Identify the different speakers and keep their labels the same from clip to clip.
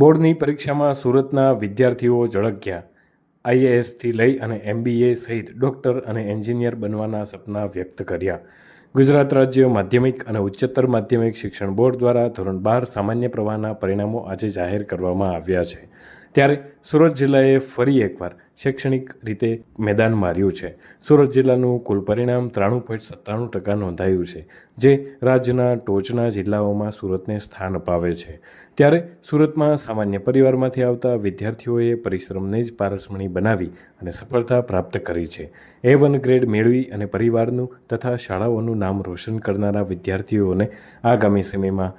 Speaker 1: બોર્ડની પરીક્ષામાં સુરતના વિદ્યાર્થીઓ ઝળક્યા આઈએએસથી લઈ અને એમબીએ સહિત ડૉક્ટર અને એન્જિનિયર બનવાના સપના વ્યક્ત કર્યા ગુજરાત રાજ્ય માધ્યમિક અને ઉચ્ચતર માધ્યમિક શિક્ષણ બોર્ડ દ્વારા ધોરણ બાર સામાન્ય પ્રવાહના પરિણામો આજે જાહેર કરવામાં આવ્યા છે ત્યારે સુરત જિલ્લાએ ફરી એકવાર શૈક્ષણિક રીતે મેદાન માર્યું છે સુરત જિલ્લાનું કુલ પરિણામ ત્રાણું પોઈન્ટ સત્તાણું ટકા નોંધાયું છે જે રાજ્યના ટોચના જિલ્લાઓમાં સુરતને સ્થાન અપાવે છે ત્યારે સુરતમાં સામાન્ય પરિવારમાંથી આવતા વિદ્યાર્થીઓએ પરિશ્રમને જ પારસમણી બનાવી અને સફળતા પ્રાપ્ત કરી છે એ વન ગ્રેડ મેળવી અને પરિવારનું તથા શાળાઓનું નામ રોશન કરનારા વિદ્યાર્થીઓને આગામી સમયમાં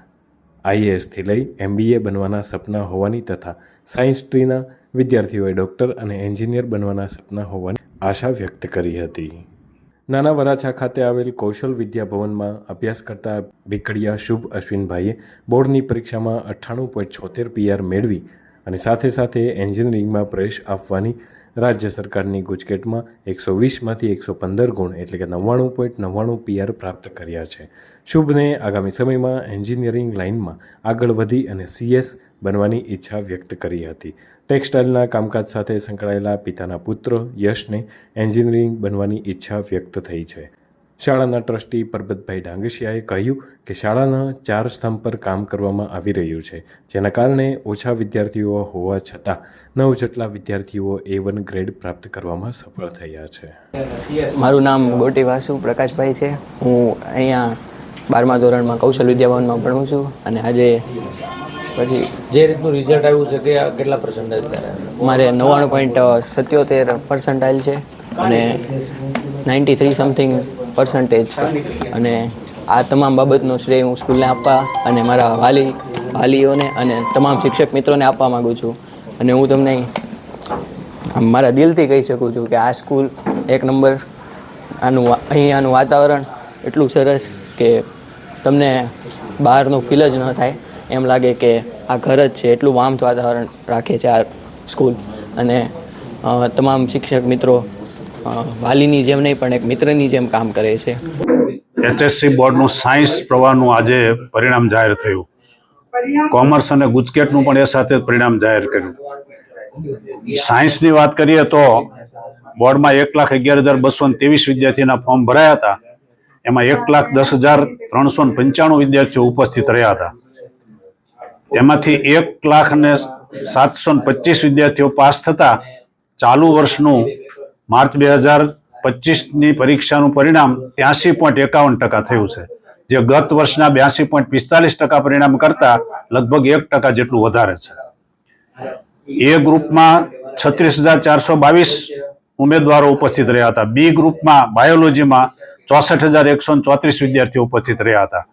Speaker 1: આઈએએસથી લઈ એમબીએ બનવાના સપના હોવાની તથા સાયન્સ ટ્રીના વિદ્યાર્થીઓએ ડૉક્ટર અને એન્જિનિયર બનવાના સપના હોવાની આશા વ્યક્ત કરી હતી નાના વરાછા ખાતે આવેલ કૌશલ વિદ્યાભવનમાં અભ્યાસ કરતા ભીખડિયા શુભ અશ્વિનભાઈએ બોર્ડની પરીક્ષામાં અઠ્ઠાણું પોઈન્ટ છોતેર પીઆર મેળવી અને સાથે સાથે એન્જિનિયરિંગમાં પ્રવેશ આપવાની રાજ્ય સરકારની ગુજકેટમાં એકસો વીસમાંથી એકસો પંદર ગુણ એટલે કે નવ્વાણું પોઈન્ટ નવ્વાણું પીઆર પ્રાપ્ત કર્યા છે શુભને આગામી સમયમાં એન્જિનિયરિંગ લાઇનમાં આગળ વધી અને સીએસ બનવાની ઈચ્છા વ્યક્ત કરી હતી ટેક્સટાઇલના કામકાજ સાથે સંકળાયેલા પિતાના પુત્ર યશને એન્જિનિયરિંગ બનવાની ઈચ્છા વ્યક્ત થઈ છે શાળાના ટ્રસ્ટી પરબતભાઈ ડાંગશિયાએ કહ્યું કે શાળાના ચાર સ્તંભ પર કામ કરવામાં આવી રહ્યું છે જેના કારણે ઓછા વિદ્યાર્થીઓ હોવા છતાં નવ જેટલા વિદ્યાર્થીઓ એ વન ગ્રેડ પ્રાપ્ત કરવામાં સફળ થયા છે
Speaker 2: મારું નામ ગોટી વાસુ પ્રકાશભાઈ છે હું અહીંયા બારમા ધોરણમાં કૌશલ વિદ્યાભવનમાં ભણું છું અને આજે
Speaker 3: પછી જે રીતનું રિઝલ્ટ આવ્યું છે તે કેટલા પર્સન્ટેજ
Speaker 2: મારે નવ્વાણું પોઈન્ટ સત્યોતેર પર્સન્ટાઇલ છે અને નાઇન્ટી થ્રી સમથિંગ પર્સન્ટેજ છે અને આ તમામ બાબતનો શ્રેય હું સ્કૂલને આપવા અને મારા વાલી વાલીઓને અને તમામ શિક્ષક મિત્રોને આપવા માગું છું અને હું તમને મારા દિલથી કહી શકું છું કે આ સ્કૂલ એક નંબર આનું અહીં આનું વાતાવરણ એટલું સરસ કે તમને બહારનું ફીલ જ ન થાય એમ લાગે કે આ ઘર જ છે એટલું વામ વાતાવરણ રાખે છે આ સ્કૂલ અને તમામ શિક્ષક મિત્રો વાલીની જેમ નહીં પણ એક મિત્રની જેમ કામ કરે છે
Speaker 4: એચએસસી બોર્ડનું સાયન્સ પ્રવાહનું આજે પરિણામ જાહેર થયું કોમર્સ અને ગુજકેટનું પણ એ સાથે પરિણામ જાહેર કર્યું સાયન્સની વાત કરીએ તો બોર્ડમાં એક લાખ અગિયાર હજાર બસો ત્રેવીસ વિદ્યાર્થીના ફોર્મ ભરાયા હતા એમાં એક લાખ દસ હજાર ત્રણસો પંચાણું વિદ્યાર્થીઓ ઉપસ્થિત રહ્યા હતા તેમાંથી એક લાખ ને સાતસો પચીસ વિદ્યાર્થીઓ પાસ થતા ચાલુ વર્ષનું માર્ચ બે હજાર પચીસની પરીક્ષાનું પરિણામ ત્યાંસી પોઈન્ટ એકાવન ટકા થયું છે જે ગત વર્ષના બ્યાસી પોઈન્ટ પિસ્તાલીસ ટકા પરિણામ કરતા લગભગ એક ટકા જેટલું વધારે છે એ ગ્રુપમાં છત્રીસ હજાર ચારસો બાવીસ ઉમેદવારો ઉપસ્થિત રહ્યા હતા બી ગ્રુપમાં બાયોલોજીમાં ચોસઠ હજાર એકસો ચોત્રીસ વિદ્યાર્થીઓ ઉપસ્થિત રહ્યા હતા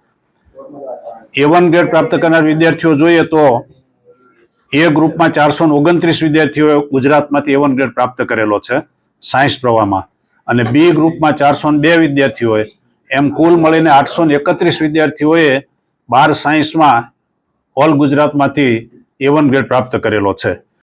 Speaker 4: એ વન ગ્રેડ પ્રાપ્ત કરનાર વિદ્યાર્થીઓ જોઈએ તો એ ગ્રુપમાં ચારસો ઓગણત્રીસ વિદ્યાર્થીઓએ ગુજરાતમાંથી એ વન ગ્રેડ પ્રાપ્ત કરેલો છે સાયન્સ પ્રવાહમાં અને બી ગ્રુપમાં ચારસો બે વિદ્યાર્થીઓએ એમ કુલ મળીને આઠસો એકત્રીસ વિદ્યાર્થીઓએ બાર સાયન્સમાં ઓલ ગુજરાતમાંથી એ વન ગ્રેડ પ્રાપ્ત કરેલો છે